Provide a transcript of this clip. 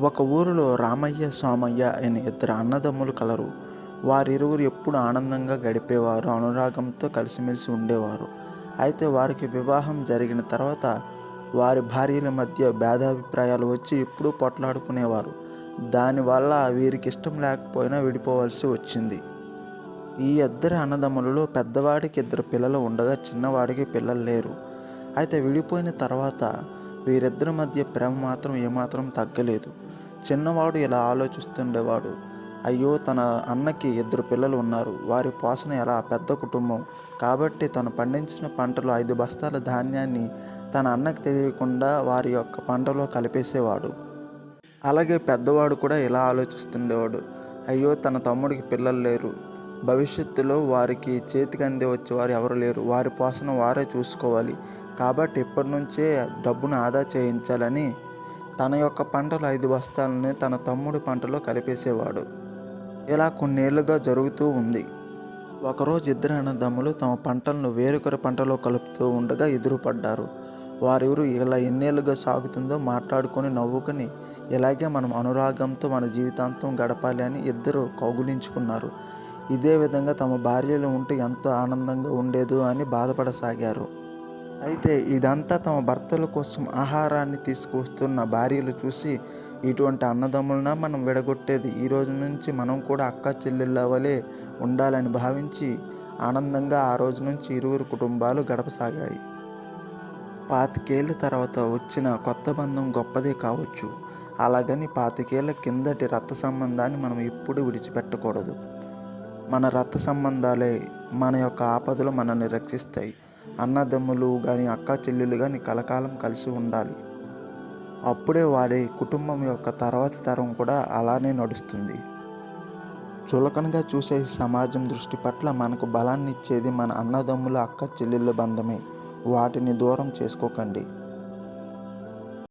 ఒక ఊరిలో రామయ్య సోమయ్య అనే ఇద్దరు అన్నదమ్ములు కలరు. వారిరువురు ఎప్పుడు ఆనందంగా గడిపేవారు అనురాగంతో కలిసిమెలిసి ఉండేవారు. అయితే వారికి వివాహం జరిగిన తర్వాత వారి భార్యల మధ్య భేదాభిప్రాయాలు వచ్చి ఎప్పుడూ పొట్లాడుకునేవారు. దానివల్ల వీరికి ఇష్టం లేకపోయినా విడిపోవలసి వచ్చింది. ఈ ఇద్దరు అన్నదమ్ములలో పెద్దవాడికి ఇద్దరు పిల్లలు ఉండగా చిన్నవాడికి పిల్లలు లేరు. అయితే విడిపోయిన తర్వాత వీరిద్దరి మధ్య ప్రేమ మాత్రం ఏమాత్రం తగ్గలేదు. చిన్నవాడు ఇలా ఆలోచిస్తుండేవాడు. అయ్యో తన అన్నకి ఇద్దరు పిల్లలు ఉన్నారు. వారి పోషణ ఎలా? పెద్ద కుటుంబం. కాబట్టి తను పండించిన పంటలో ఐదు బస్తాల ధాన్యాన్ని తన అన్నకి తెలియకుండా వారి యొక్క పంటలో కలిపేసేవాడు. అలాగే పెద్దవాడు కూడా ఇలా ఆలోచిస్తుండేవాడు. అయ్యో తన తమ్ముడికి పిల్లలు లేరు. భవిష్యత్తులో వారికి చేతికి అందే వచ్చేవారు ఎవరు లేరు. వారి పోషణ వారే చూసుకోవాలి. కాబట్టి ఇప్పటి నుంచే డబ్బును ఆదా చేయించాలని తన యొక్క పంటలు ఐదు బస్తాలని తన తమ్ముడి పంటలో కలిపేసేవాడు. ఇలా కొన్నేళ్ళుగా జరుగుతూ ఉంది. ఒకరోజు ఇద్దరు అన్నదమ్ములు తమ పంటలను వేరొకరి పంటలో కలుపుతూ ఉండగా ఎదురుపడ్డారు. వారిరువురు ఇలా ఎన్నేళ్ళుగా సాగుతుందో మాట్లాడుకొని నవ్వుకొని ఇలాగే మనం అనురాగంతో మన జీవితాంతం గడపాలి అని ఇద్దరు కౌగులించుకున్నారు. ఇదే విధంగా తమ భార్యలు ఉంటే ఎంతో ఆనందంగా ఉండేదు అని బాధపడసాగారు. అయితే ఇదంతా తమ భర్తల కోసం ఆహారాన్ని తీసుకువస్తున్న భార్యలు చూసి ఇటువంటి అన్నదమ్ములన మనం విడగొట్టేది. ఈ రోజు నుంచి మనం కూడా అక్క చెల్లెళ్ళ వలె ఉండాలని భావించి ఆనందంగా ఆ రోజు నుంచి ఇరువురు కుటుంబాలు గడపసాగాయి. పాతికేళ్ళ తర్వాత వచ్చిన కొత్త బంధం గొప్పదే కావచ్చు. అలాగని పాతికేళ్ళ కిందటి రక్త సంబంధాన్ని మనం ఎప్పుడు విడిచిపెట్టకూడదు. మన రక్త సంబంధాలే మన యొక్క ఆపదలు మనల్ని రక్షిస్తాయి. అన్నదమ్ములు కానీ అక్క చెల్లెలు కానీ కలకాలం కలిసి ఉండాలి. అప్పుడే వారి కుటుంబం యొక్క తర్వాతి తరం కూడా అలానే నడుస్తుంది. చులకనగా చూసే సమాజం దృష్టి పట్ల మనకు బలాన్ని ఇచ్చేది మన అన్నదమ్ముల అక్క చెల్లెళ్ళ బంధమే. వాటిని దూరం చేసుకోకండి.